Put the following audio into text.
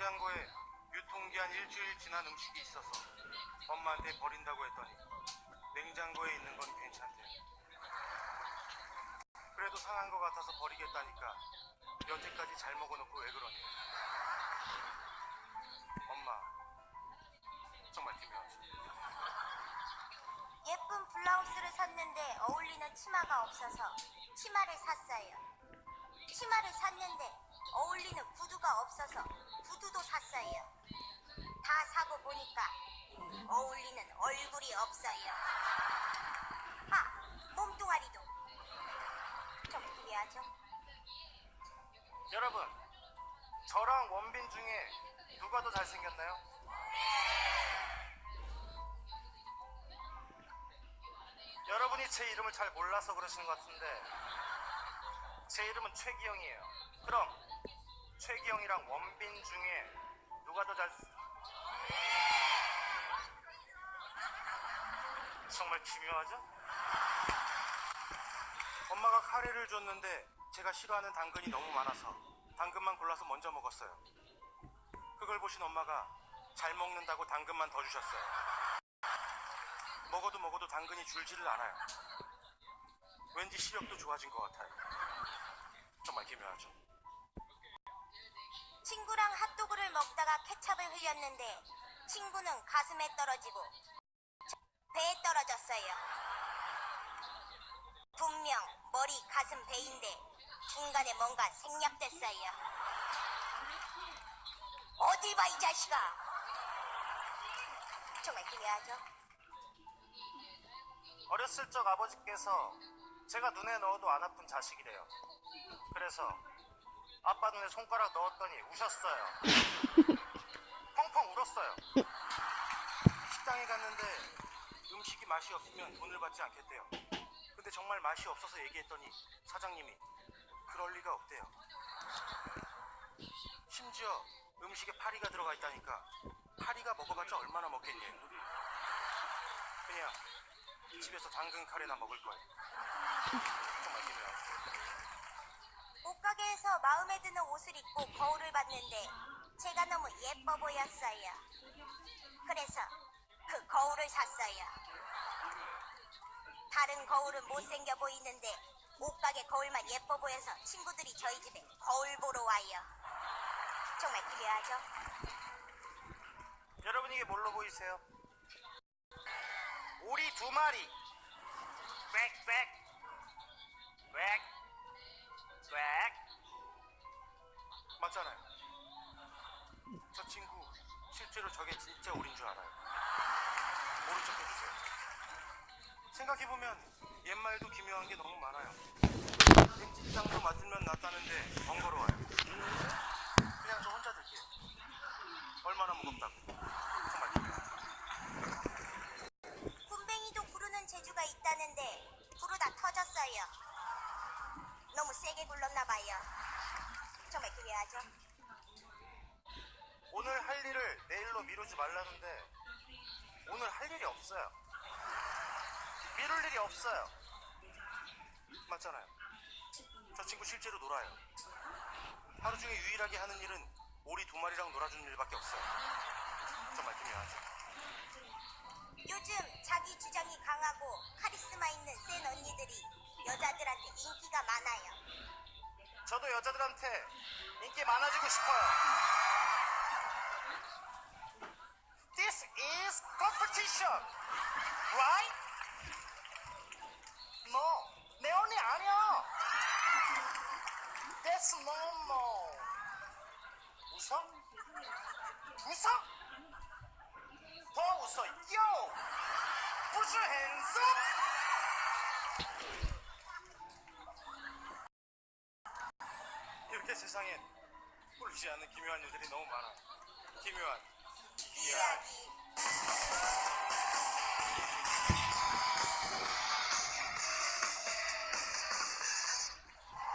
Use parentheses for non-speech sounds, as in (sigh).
냉장고에 유통기한 일주일 지난 음식이 있어서 엄마한테 버린다고 했더니 냉장고에 있는 건 괜찮대. 그래도 상한 것 같아서 버리겠다니까 여태까지 잘 먹어놓고 왜 그러니? 엄마 정말 기묘하지. 예쁜 블라우스를 샀는데 어울리는 치마가 없어서 치마를 샀어요. 치마를 샀는데 어울리는 구두가 없어서 구두도 샀어요. 다 사고 보니까 어울리는 얼굴이 없어요. 아, 몸뚱아리도 좀 기괴하죠? 여러분 저랑 원빈 중에 누가 더 잘생겼나요? 여러분이 제 이름을 잘 몰라서 그러시는 것 같은데 제 이름은 최기영이에요. 그럼 최기영이랑 원빈 중에 누가 더 잘? 정말 기묘하죠? 엄마가 카레를 줬는데 제가 싫어하는 당근이 너무 많아서 당근만 골라서 먼저 먹었어요. 그걸 보신 엄마가 잘 먹는다고 당근만 더 주셨어요. 먹어도 먹어도 당근이 줄지를 않아요. 왠지 시력도 좋아진 것 같아요. 정말 기묘하죠. 친구랑 핫도그를 먹다가 케첩을 흘렸는데 친구는 가슴에 떨어지고 배에 떨어졌어요. 분명 머리, 가슴, 배인데 중간에 뭔가 생략됐어요. 어디 봐 이 자식아. 정말 기묘하죠? 어렸을 적 아버지께서 제가 눈에 넣어도 안 아픈 자식이래요. 그래서 아빠 눈에 손가락 넣었더니 우셨어요. (laughs) 펑펑 울었어요. 식당에 갔는데 음식이 맛이 없으면 돈을 받지 않겠대요. 근데 정말 맛이 없어서 얘기했더니 사장님이 그럴 리가 없대요. 심지어 음식에 파리가 들어가 있다니까 파리가 먹어봤자 얼마나 먹겠니? 그냥 집에서 당근 카레나 먹을 거예요. 옷가게에서 마음에 드는 옷을 입고 거울을 봤는데 제가 너무 예뻐 보였어요. 그래서 그 거울을 샀어요. 다른 거울은 못생겨 보이는데 옷가게 거울만 예뻐 보여서 친구들이 저희 집에 거울 보러 와요. 정말 기묘하죠? 여러분 이게 뭘로 보이세요? 오리 두 마리. 꽥 꽥. 꽥. 꽥. 맞잖아요. 저 친구 실제로 저게 진짜 오리인 줄 알아요. 모른 척 해주세요. 생각해보면 옛말도 기묘한 게 너무 많아요. 백지장도 맞으면 낫다는데 번거로워요. 그냥 저 혼자 들게요. 얼마나 무겁다고. 군뱅이도 구르는 재주가 있다는데 구르다 터졌어요. 너무 세게 굴렀나 봐요. 정말 기묘하죠? 오늘 할 일을 내일로 미루지 말라는데 오늘 할 일이 없어요. 미룰 일이 없어요. 맞잖아요. 저 친구 실제로 놀아요. 하루 중에 유일하게 하는 일은 오리 두 마리랑 놀아주는 일밖에 없어요. 정말 기묘하죠. 요즘 자기 주장이 강하고 카리스마 있는 센 언니들이 인기가 많아요. 저도 여자들한테 인기 많아지고 싶어요. This is competition, right? No, 내 언니 아니야. That's normal. 웃어? 웃어? 더 웃어. Yo, put your hands up. 세상엔 꿀지 않는 기묘한 일들이 너무 많아. 기묘한. 이야기.